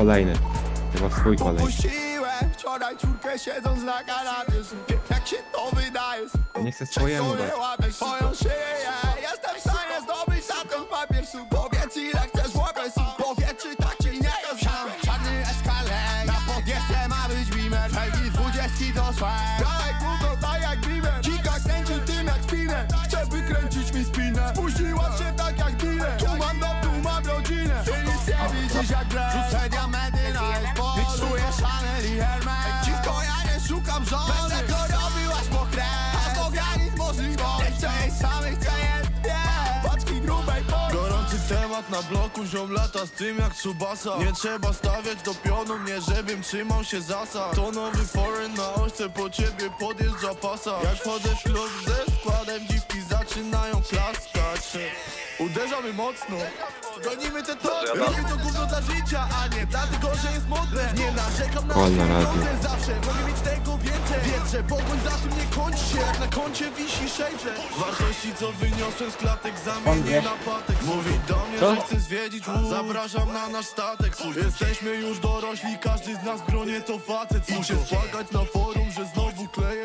kolejny. Chyba swój kolejny. Puściłem wczoraj czwórkę siedząc na kanapie. Wiem jak się to wydaje Nie chcę swojemu dać. Swoją szyję. Jestem w stanie zdobyć za ten papier Su powiedz ile chcesz Su powiedz czy tak czy nie Sam. Czarny eskalej Na podjeździe ma być beamer. Felgi dwudziestki do swag Dalej gówno tak jak widzisz jak grę Rzucę diamenty na eksport Miksuję Chanel i Hermes. Dziwko ja nie szukam żony. Będę to robił aż po krew. A po granic możliwości. Nie chcę jej samych, chcę je Paczki grubej poli Gorący temat na bloku, ziom lata z tym jak Tsubasa. Nie trzeba stawiać do pionu, nie żebym trzymał się zasad. To nowy foreign na ośce, po ciebie podjeżdża pasa. Jak wchodzę w klub ze Uderzamy mocno. Gonimy te tory, robimy to gówno dla życia, a nie dlatego, że jest modne. Nie narzekam na Wolne swoje radio. drodze, zawsze mogę mieć tego więcej. Wietrze, pogoń za tym nie kończy się, jak na koncie wisi 600 Wartości co wyniosłem z klatek zamienię na patek. Mówi do mnie, że chce zwiedzić łódź. Zapraszam na nasz statek. Jesteśmy już dorośli, każdy z nas w gronie to facet. Muszę spłakać na forum, że znowu kleję